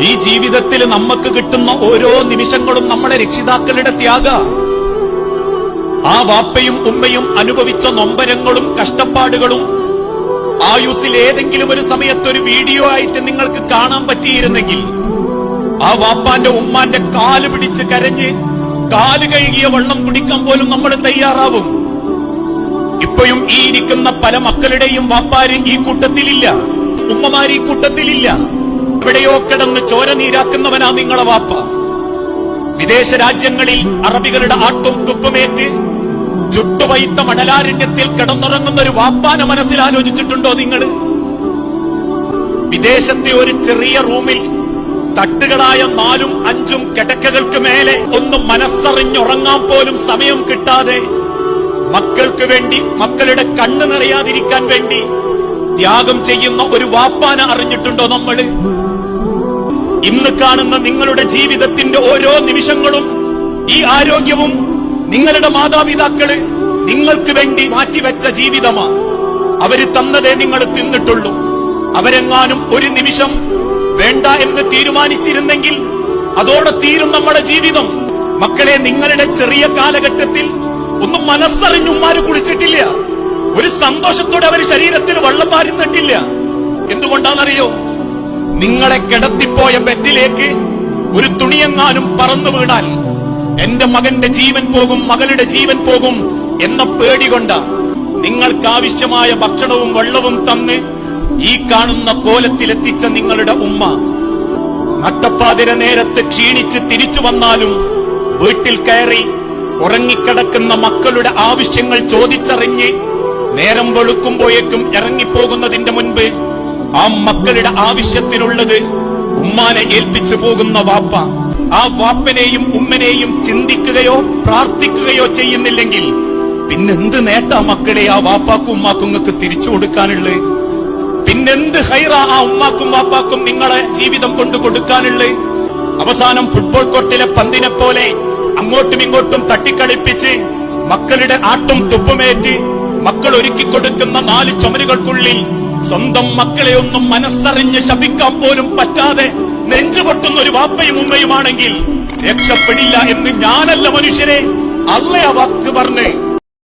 ഈ ജീവിതത്തിൽ നമുക്ക് കിട്ടുന്ന ഓരോ നിമിഷങ്ങളും നമ്മളെ രക്ഷിതാക്കളുടെ ത്യാഗ. ആ വാപ്പയും ഉമ്മയും അനുഭവിച്ച നൊമ്പരങ്ങളും കഷ്ടപ്പാടുകളും ആയുസിൽ ഏതെങ്കിലും ഒരു സമയത്ത് ഒരു വീഡിയോ ആയിട്ട് നിങ്ങൾക്ക് കാണാൻ പറ്റിയിരുന്നെങ്കിൽ ആ വാപ്പാന്റെ ഉമ്മാന്റെ കാൽ പിടിച്ച് കരഞ്ഞ് കാൽ കഴുകിയ വെള്ളം കുടിക്കാൻ പോലും നമ്മൾ തയ്യാറാവും. ഇപ്പോഴും ഈ ഇരിക്കുന്ന പല മക്കളുടെയും വാപ്പാര് ഈ കൂട്ടത്തിലില്ല. ഉമ്മമാര് ഈ കൂട്ടത്തിലില്ല. എവിടെയോ ചോര നീരാക്കുന്നവനാ നിങ്ങളെ വാപ്പ. വിദേശ രാജ്യങ്ങളിൽ അറബികളുടെ ആട്ടും തുപ്പുമേറ്റ് ചുട്ടുവൈത്ത മണലാരണ്യത്തിൽ കിടന്നുറങ്ങുന്ന ഒരു വാപ്പാനെ മനസ്സിൽ ആലോചിച്ചിട്ടുണ്ടോ നിങ്ങൾ വിദേശത്തെ ഒരു ചെറിയ റൂമിൽ തട്ടുകളായ നാലും അഞ്ചും കിടക്കകൾക്ക് മേലെ ഒന്നും മനസ്സറിഞ്ഞുറങ്ങാൻ പോലും സമയം കിട്ടാതെ മക്കൾക്ക് വേണ്ടി മക്കളുടെ കണ്ണ് നിറയാതിരിക്കാൻ വേണ്ടി ത്യാഗം ചെയ്യുന്ന ഒരു വാപ്പാന അറിഞ്ഞിട്ടുണ്ടോ നമ്മൾ? ഇന്ന് കാണുന്ന നിങ്ങളുടെ ജീവിതത്തിന്റെ ഓരോ നിമിഷങ്ങളും ഈ ആരോഗ്യവും നിങ്ങളുടെ മാതാപിതാക്കൾ നിങ്ങൾക്ക് വേണ്ടി മാറ്റിവെച്ച ജീവിതമാണ്. അവർ തന്നതേ നിങ്ങൾ തിന്നിട്ടുള്ളൂ. അവരെങ്ങാനും ഒരു നിമിഷം വേണ്ട എന്ന് തീരുമാനിച്ചിരുന്നെങ്കിൽ അതോടെ തീരും നമ്മുടെ ജീവിതം. മക്കളെ നിങ്ങളുടെ ചെറിയ കാലഘട്ടത്തിൽ ഒന്നും മനസ്സറിഞ്ഞുമാര് കുളിച്ചിട്ടില്ല. ഒരു സന്തോഷത്തോടെ അവർ ശരീരത്തിൽ വെള്ളം പാരുന്നിട്ടില്ല എന്തുകൊണ്ടാണെന്നറിയോ? നിങ്ങളെ കിടത്തിപ്പോയ ബെഡിലേക്ക് ഒരു തുണിയെങ്ങാനും പറന്നു വീണാൽ എന്റെ മകന്റെ ജീവൻ പോകും മകളുടെ ജീവൻ പോകും എന്ന പേടി കൊണ്ട് നിങ്ങൾക്ക് ആവശ്യമായ ഭക്ഷണവും വെള്ളവും തന്ന് ഈ കാണുന്ന കോലത്തിലെത്തിച്ച നിങ്ങളുടെ ഉമ്മ നട്ടപ്പാതിര നേരത്ത് ക്ഷീണിച്ച് തിരിച്ചു വന്നാലും വീട്ടിൽ കയറി ഉറങ്ങിക്കിടക്കുന്ന മക്കളുടെ ആവശ്യങ്ങൾ ചോദിച്ചറിഞ്ഞ് നേരം വെളുക്കുമ്പോഴേക്കും ഇറങ്ങിപ്പോകുന്നതിന്റെ മുൻപ് ആ മക്കളുടെ ആവശ്യത്തിനുള്ളത് ഉമ്മാനെ ഏൽപ്പിച്ചു പോകുന്ന വാപ്പ. ആ വാപ്പനെയും ഉമ്മനെയും ചിന്തിക്കുകയോ പ്രാർത്ഥിക്കുകയോ ചെയ്യുന്നില്ലെങ്കിൽ പിന്നെന്ത് നേട്ടാ മക്കളെ ആ വാപ്പാക്കും ഉമ്മാക്കും നിങ്ങൾക്ക് തിരിച്ചു കൊടുക്കാനുള്ളത് പിന്നെന്ത് ഹൈറ ആ ഉമ്മാക്കും വാപ്പാക്കും നിങ്ങളെ ജീവിതം കൊണ്ട് കൊടുക്കാനുള്ളത് അവസാനം ഫുട്ബോൾ കോർട്ടിലെ പന്തിനെ പോലെ അങ്ങോട്ടും ഇങ്ങോട്ടും തട്ടിക്കളിപ്പിച്ച് മക്കളുടെ ആട്ടും തുപ്പുമേറ്റ് മക്കൾ ഒരുക്കി കൊടുക്കുന്ന നാല് ചുമരുകൾക്കുള്ളിൽ സ്വന്തം മക്കളെ ഒന്നും മനസ്സറിഞ്ഞ് ശപിക്കാൻ പോലും പറ്റാതെ നെഞ്ചുപൊട്ടുന്ന ഒരു വാപ്പയും ഉമ്മയുമാണെങ്കിൽ രക്ഷപ്പെടില്ല എന്ന് ഞാനല്ല മനുഷ്യരെ. അല്ല വാക്ക് പറഞ്ഞേ?